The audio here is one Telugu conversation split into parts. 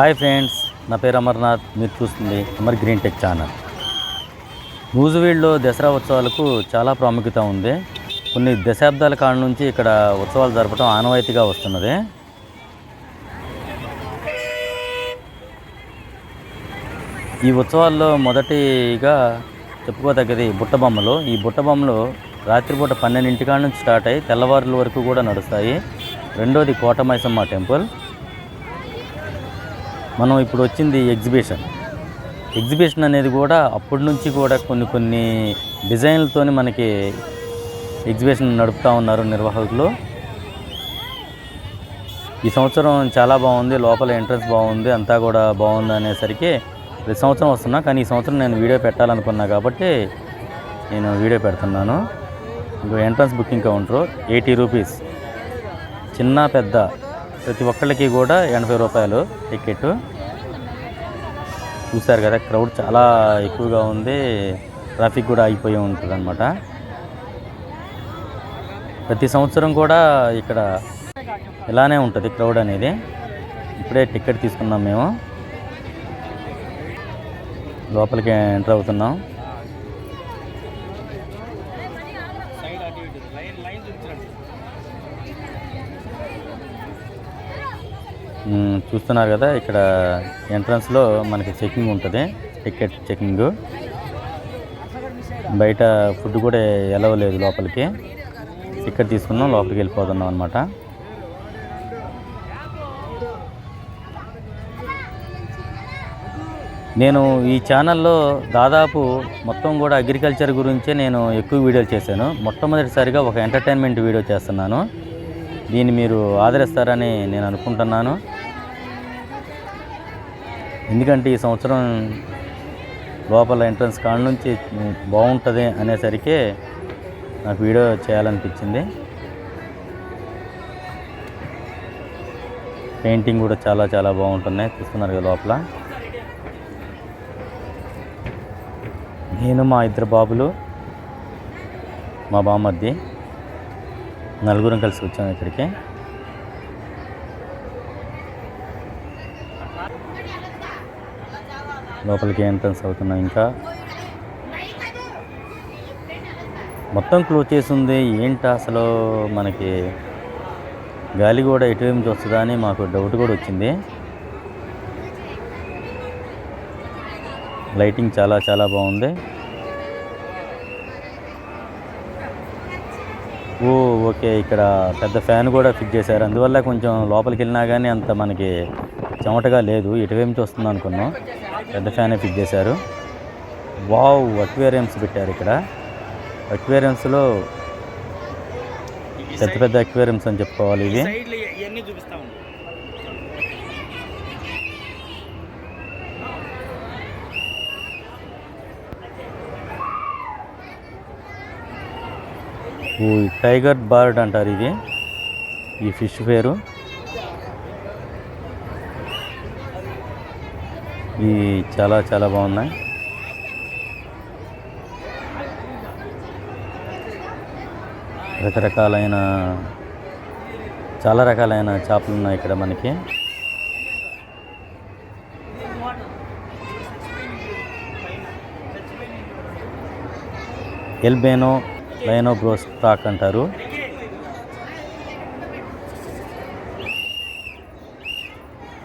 హాయ్ ఫ్రెండ్స్ నా పేరు అమర్నాథ్ మీరు చూస్తుంది అమర్ గ్రీన్ టెక్ ఛానల్. మూజువీడ్లో దసరా ఉత్సవాలకు చాలా ప్రాముఖ్యత ఉంది. కొన్ని దశాబ్దాల కాలం నుంచి ఇక్కడ ఉత్సవాలు జరపడం ఆనవాయితీగా వస్తున్నది. ఈ ఉత్సవాల్లో మొదటిగా చెప్పుకోదగ్గది బుట్టబొమ్మలు ఈ బుట్టబొమ్మలు రాత్రిపూట పన్నెండింటి కాడ నుంచి స్టార్ట్ అయ్యి తెల్లవారుల వరకు కూడా నడుస్తాయి. రెండోది కోటమైసమ్మ టెంపుల్. మనం ఇప్పుడు వచ్చింది ఎగ్జిబిషన్. ఎగ్జిబిషన్ అనేది కూడా అప్పటి నుంచి కూడా కొన్ని కొన్ని డిజైన్లతో మనకి ఎగ్జిబిషన్ నడుపుతూ ఉన్నారు నిర్వాహకులు. ఈ సంవత్సరం చాలా బాగుంది లోపల ఎంట్రన్స్ బాగుంది అంతా కూడా బాగుంది అనేసరికి ప్రతి సంవత్సరం వస్తున్నా కానీ ఈ సంవత్సరం నేను వీడియో పెట్టాలనుకున్నా కాబట్టి నేను వీడియో పెడుతున్నాను. ఇంకో entrance booking counter eighty rupees. చిన్న పెద్ద ప్రతి ఒక్కళ్ళకి కూడా ఎనభై రూపాయలు టికెట్ చూశారు కదా క్రౌడ్ చాలా ఎక్కువగా ఉంది. ట్రాఫిక్ కూడా అయిపోయి ఉంటుంది అనమాట ప్రతి సంవత్సరం కూడా ఇక్కడ ఇలానే ఉంటుంది క్రౌడ్ అనేది. ఇప్పుడే టికెట్ తీసుకున్నాం మేము. లోపలికి ఎంటర్ అవుతున్నాం మ్మ్, చూస్తున్నారు కదా ఇక్కడ ఎంట్రన్స్లో మనకి చెకింగ్ ఉంటుంది టికెట్ చెకింగ్ బయట ఫుడ్ కూడా ఎలవ లేదు లోపలికి. టికెట్ తీసుకున్నాం లోపలికి వెళ్ళిపోతున్నాం అనమాట నేను ఈ ఛానల్లో దాదాపు మొత్తం కూడా అగ్రికల్చర్ గురించే నేను ఎక్కువ వీడియోలు చేశాను. మొట్టమొదటిసారిగా ఒక ఎంటర్టైన్మెంట్ వీడియో చేస్తున్నాను. దీన్ని మీరు ఆదరిస్తారని నేను అనుకుంటున్నాను. ఎందుకంటే ఈ సంవత్సరం లోపల ఎంట్రన్స్ కాడ నుంచి బాగుంటుంది అనేసరికి నాకు వీడియో చేయాలనిపించింది. పెయింటింగ్ కూడా చాలా చాలా బాగుంటున్నాయి. చూస్తున్నారు కదా లోపల. నేను మా ఇద్దరు బాబులు మా బామ్మద్ది నలుగురం కలిసి వచ్చాము ఇక్కడికి. లోపలికి ఎంట్రన్స్ అవుతున్నాం ఇంకా. మొత్తం క్లోజ్ చేసి ఉంది ఏంటి అసలు మనకి గాలి కూడా ఎటు నుంచి వస్తుందా అని మాకు డౌట్ కూడా వచ్చింది. లైటింగ్ చాలా చాలా బాగుంది. ఓ ఓకే ఇక్కడ పెద్ద ఫ్యాన్ కూడా ఫిట్ చేశారు. అందువల్ల కొంచెం లోపలికి వెళ్ళినా కానీ అంత మనకి చెమటగా లేదు. ఇటువేమి చూస్తుంది అనుకున్నాం. పెద్ద ఫ్యానే ఫిట్ చేశారు. వావ్ అక్వేరియమ్స్ పెట్టారు ఇక్కడ. అక్వేరియమ్స్లో పెద్ద పెద్ద అక్వేరియమ్స్ అని చెప్పుకోవాలి ఇవి ఓ, టైగర్ బర్డ్ అంటారు ఇది. ఈ ఫిష్ పేరు. ఇవి చాలా చాలా బాగున్నాయి. రకరకాలైన చాలా రకాలైన చేపలు ఉన్నాయి ఇక్కడ మనకి. ఎల్బేనో లైనో బ్రోస్ స్టాక్ అంటారు.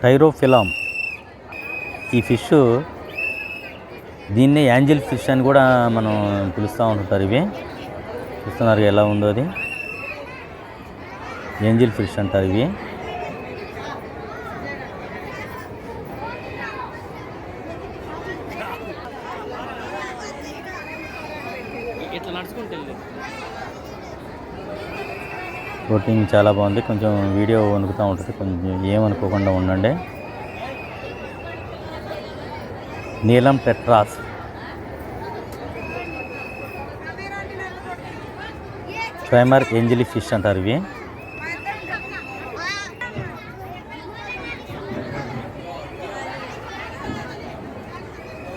టైరోఫిలామ్ ఈ ఫిష్ దీన్నే యాంజిల్ ఫిష్ అని కూడా మనం పిలుస్తూ ఉంటుంటారు ఇవి. చూస్తున్నారు ఎలా ఉందో అది. ఏంజిల్ ఫిష్ అంటారు ఇవి. బోటింగ్ చాలా బాగుంది. కొంచెం వీడియో వణుకుతూ ఉంటుంది. కొంచెం ఏమనుకోకుండా ఉండండి. నీలం టెట్రాస్ ప్రైమర్ ఏంజలి ఫిష్ అంటారు ఇవి.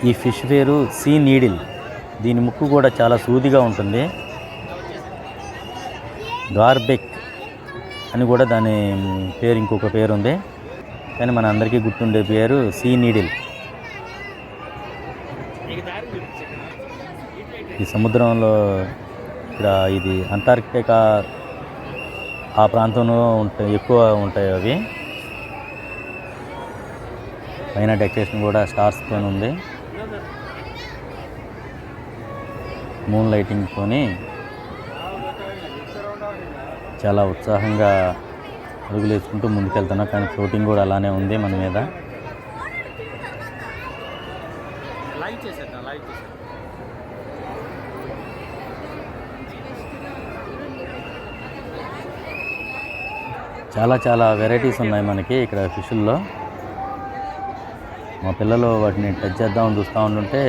ఈ ఫిష్ పేరు సీ నీడిల్. దీని ముక్కు కూడా చాలా సూదిగా ఉంటుంది. గార్బెక్ అని కూడా దాని పేరు ఇంకొక పేరు ఉంది కానీ మన అందరికీ గుర్తుండే పేరు సీ నీడిల్. ఈ సముద్రంలో ఇక్కడ ఇది అంటార్కిటికా ఆ ప్రాంతంలో ఉంటాయి ఎక్కువ ఉంటాయి అవి. పైన డెకరేషన్ కూడా స్టార్స్తో ఉంది. మూన్ లైటింగ్తోని చాలా ఉత్సాహంగా అడుగులు వేసుకుంటూ ముందుకెళ్తున్నా కానీ ఫ్లోటింగ్ కూడా అలానే ఉంది మన మీద. లైవ్ చేసేద్దాం లైవ్ చేసేద్దాం. చాలా చాలా వెరైటీస్ ఉన్నాయి మనకి ఇక్కడ ఫిషుల్లో. మా పిల్లలు వాటిని టచ్ చేద్దామని చూస్తూ ఉంటుంటే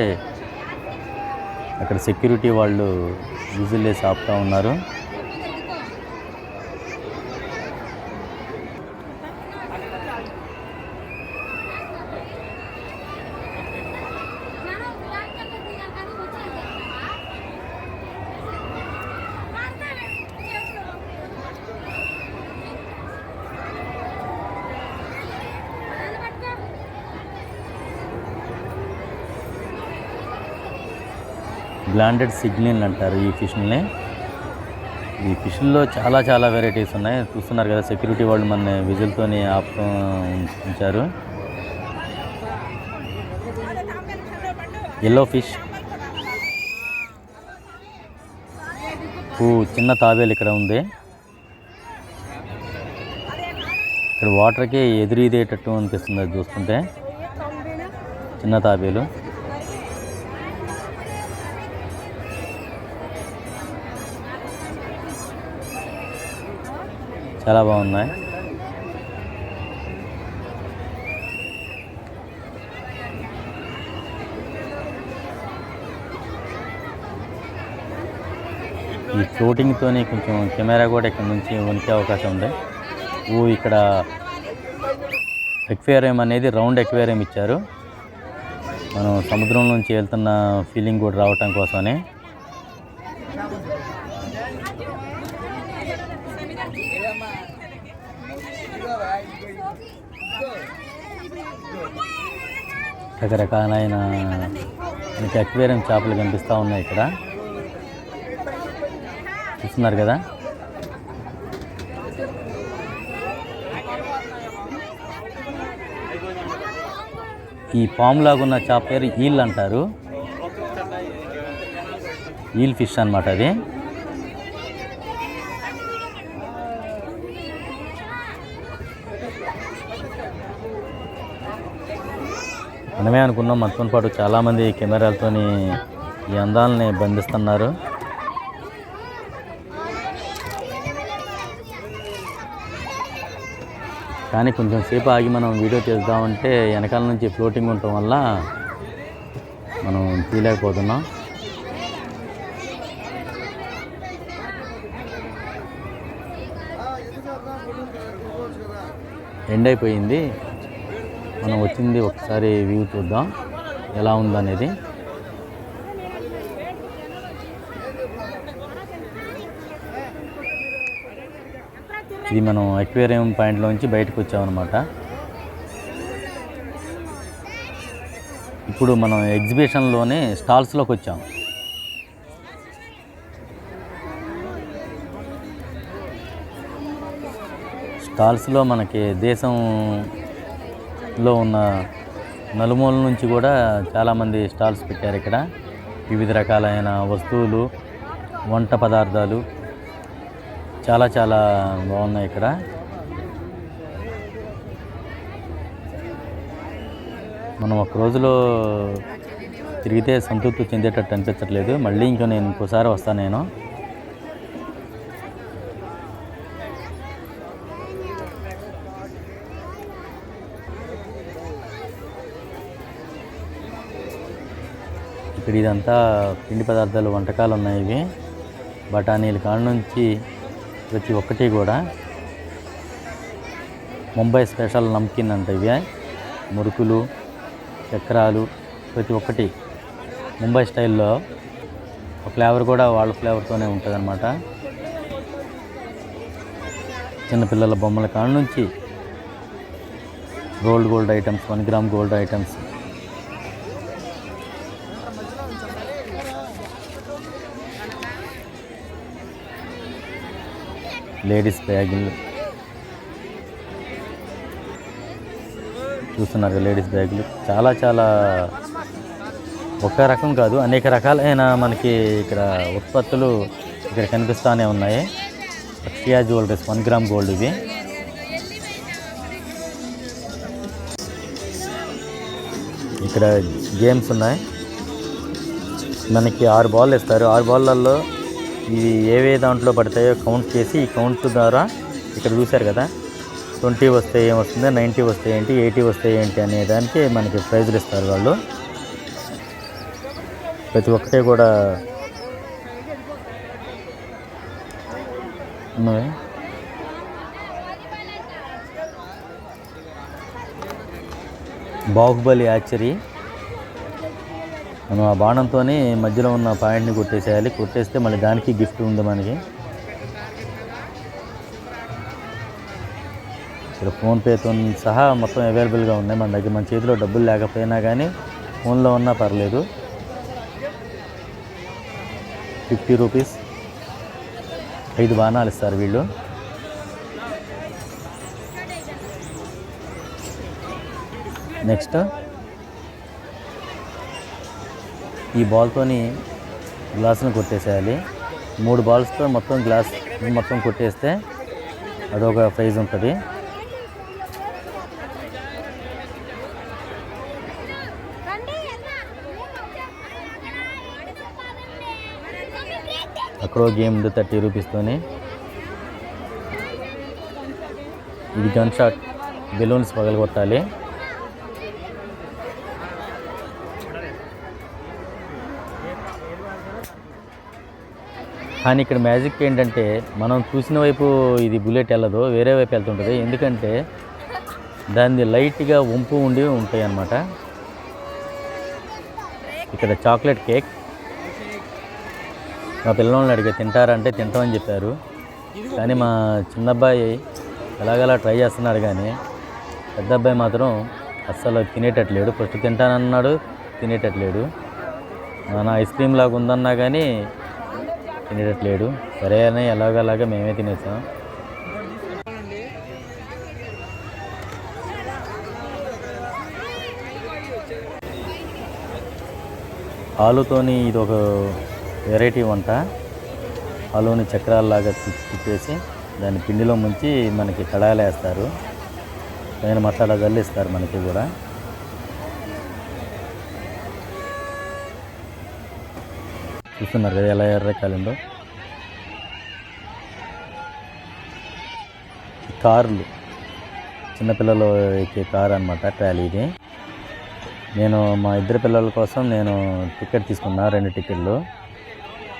అక్కడ సెక్యూరిటీ వాళ్ళు విజిల్ వేసి ఆపుతూ ఉన్నారు. బ్లాండెడ్ సిగ్నల్ అంటారు ఈ ఫిష్ని. ఈ ఫిష్లో చాలా చాలా వెరైటీస్ ఉన్నాయి. చూస్తున్నారు కదా సెక్యూరిటీ వాళ్ళు మన విజిల్తోని ఆపుతూ ఉంచారు. ఎల్లో ఫిష్ ఓ చిన్న తాబేలు ఇక్కడ ఉంది. ఇక్కడ వాటర్కి ఎదురీదేటట్టు అనిపిస్తుంది అది చూస్తుంటే. చిన్న తాబేలు. చాలా బాగున్నాయి. ఈ షూటింగ్తోనే కొంచెం కెమెరా కూడా ఇక్కడ నుంచి ఉంచే అవకాశం ఉంది. ఊ ఇక్కడ ఎక్వేరియం అనేది రౌండ్ ఎక్వేరియం ఇచ్చారు. మనం సముద్రం నుంచి వెళ్తున్న ఫీలింగ్ కూడా రావటం కోసమని. రకరకాలైన మనకి అక్వేరియం చేపలు కనిపిస్తూ ఉన్నాయి ఇక్కడ. చూస్తున్నారు కదా? ఈ పాము ఉన్న చేప పేరు ఈల్ అంటారు. ఈల్ ఫిష్ అన్నమాట అది. మనమే అనుకున్నాం మనతో పాటు చాలామంది కెమెరాలతోని ఈ అందాలని బంధిస్తున్నారు. కానీ కొంచెం సేపు ఆగి మనం వీడియో చేద్దామంటే వెనకాల నుంచి ఫ్లోటింగ్ ఉండటం వల్ల మనం తీయలేకపోతున్నాం. ఎండ్ అయిపోయింది. మనం వచ్చింది ఒకసారి వ్యూ చూద్దాం. ఎలా ఉందనేది. ఇది మనం అక్వేరియం పాయింట్లోంచి బయటకు వచ్చామన్నమాట. ఇప్పుడు మనం ఎగ్జిబిషన్లోనే స్టాల్స్లోకి వచ్చాం. స్టాల్స్లో మనకి దేశం లో ఉన్న నలుమూల నుంచి కూడా చాలామంది స్టాల్స్ పెట్టారు ఇక్కడ. వివిధ రకాలైన వస్తువులు వంట పదార్థాలు చాలా చాలా బాగున్నాయి ఇక్కడ. మనం ఒక రోజులో తిరిగితే సంతృప్తి చెందేటట్టు అనిపించట్లేదు. మళ్ళీ ఇంకో నేను ఇంకోసారి వస్తాను నేను. ఇక్కడ ఇదంతా పిండి పదార్థాలు వంటకాలు ఉన్నాయి ఇవి. బఠానీల కాడ నుంచి ప్రతి ఒక్కటి కూడా. ముంబై స్పెషల్ నమ్కిన్ అంట ఇవి. మురుకులు చక్రాలు ప్రతి ఒక్కటి. ముంబై స్టైల్లో ఫ్లేవర్ కూడా వాళ్ళ ఫ్లేవర్తోనే ఉంటుందన్నమాట. చిన్నపిల్లల బొమ్మల కాడ నుంచి gold gold items one gram gold items ladies బ్యాగులు. చూస్తున్నారు కదా లేడీస్ బ్యాగులు. చాలా చాలా ఒక రకం కాదు అనేక రకాలైన మనకి ఇక్కడ ఉత్పత్తులు ఇక్కడ కనిపిస్తూనే ఉన్నాయి. Akshaya jewelleries one gram gold ఇవి. ఇక్కడ గేమ్స్ ఉన్నాయి. మనకి ఆరు బాల్ ఇస్తారు ఆరు బాళ్ళల్లో ఇది ఏవే దాంట్లో పడతాయో కౌంట్ చేసి ఈ కౌంట్ ద్వారా ఇక్కడ చూశారు కదా ట్వంటీ వస్తే ఏమొస్తుంది నైంటీ వస్తే ఏంటి ఎయిటీ వస్తే ఏంటి అనే దానికి మనకి ప్రైజులు ఇస్తారు వాళ్ళు. ప్రతి ఒక్కటే కూడా ఉన్నాయి. బాహుబలి యాక్చరీ మనం ఆ బాణంతో మధ్యలో ఉన్న పాయింట్ని కొట్టేసేయాలి. కొట్టేస్తే మళ్ళీ దానికి గిఫ్ట్ ఉంది మనకి. ఇక్కడ ఫోన్పేతో సహా మొత్తం అవైలబుల్గా ఉన్నాయి. మన దగ్గర మన చేతిలో డబ్బులు లేకపోయినా కానీ ఫోన్లో ఉన్నా పర్లేదు. Fifty rupees. ఐదు బాణాలు ఇస్తారు వీళ్ళు. నెక్స్ట్. ఈ బాల్తోని గ్లాసును కొట్టేసేయాలి. మూడు బాల్స్తో మొత్తం గ్లాస్ మొత్తం కొట్టేస్తే అదొక ప్రైజ్ ఉంటుంది. అక్కడ గేమ్ ఉంది థర్టీ రూపీస్తోని. ఇది గన్ షాట్ బెలూన్స్ పగలగొట్టాలి. కానీ ఇక్కడ మ్యాజిక్ ఏంటంటే మనం చూసిన వైపు ఇది బుల్లెట్ వెళ్ళదు వేరే వైపు వెళ్తుంటుంది. ఎందుకంటే దాన్ని లైట్గా వంపు ఉండి ఉంటాయి అన్నమాట. ఇక్కడ చాక్లెట్ కేక్. మా పిల్లల్ని అడిగి తింటారంటే తింటామని చెప్పారు. కానీ మా చిన్నబ్బాయి ఎలాగలా ట్రై చేస్తున్నాడు కానీ పెద్ద అబ్బాయి మాత్రం అస్సలు తినేటట్లేడు. ఫస్ట్ తింటానన్నాడు తినేటట్లేడు. మన ఐస్ క్రీమ్ లాగా ఉందన్నా కానీ తినేటట్లేడు సరే అని ఎలాగలాగా మేమే తినేసాం. ఆలుతోని ఇది ఒక వెరైటీ వంట. ఆలుని చక్రాలలాగా తిప్పేసి దాన్ని పిండిలో ముంచి మనకి కడాయిలు వేస్తారు పైన మసాలా జల్లిస్తారు మనకి కూడా. చూస్తున్నారు కదా ఎలా ఎర్ర కాలిందో. కార్లు. చిన్నపిల్లలు ఎక్కే కార్ అనమాట ట్రాలీ ఇది. నేను మా ఇద్దరు పిల్లల కోసం నేను టికెట్ తీసుకున్నా రెండు టికెట్లు.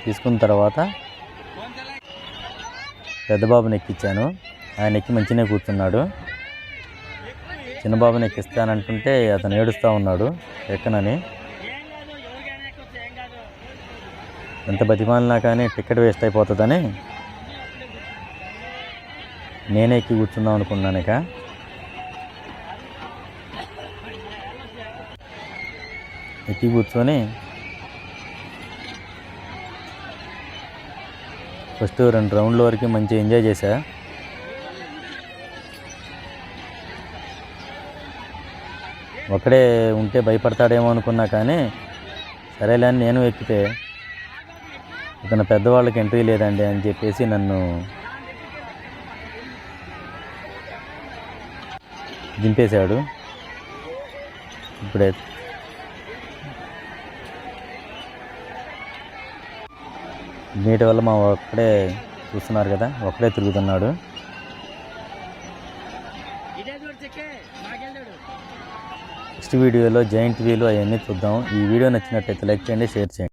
తీసుకున్న తర్వాత పెద్ద బాబుని ఎక్కించాను ఆయన ఎక్కి మంచిగానే కూర్చున్నాడు. చిన్న బాబుని ఎక్కిస్తానంటుంటే అతను ఏడుస్తూ ఉన్నాడు ఎక్కనని. ఎంత బతిమాలినా కానీ టికెట్ వేస్ట్ అయిపోతుందని నేనే ఎక్కి కూర్చుందాం అనుకున్నాను ఇక. ఎక్కి కూర్చొని ఫస్ట్ రెండు రౌండ్ల వరకు మంచిగా ఎంజాయ్ చేశా. ఒకడే ఉంటే భయపడతాడేమో అనుకున్నా కానీ సరేలే అని నేను ఎక్కితే ఇతను పెద్దవాళ్ళకి ఎంట్రీ లేదండి అని చెప్పేసి నన్ను దింపేశాడు. ఇప్పుడే నీటి వల్ల మా ఒక్కడే చూస్తున్నారు కదా ఒక్కడే తిరుగుతున్నాడు. నెక్స్ట్ వీడియోలో జాయింట్ వీలు అవన్నీ చూద్దాం. ఈ వీడియో నచ్చినట్టయితే లైక్ చేయండి షేర్ చేయండి.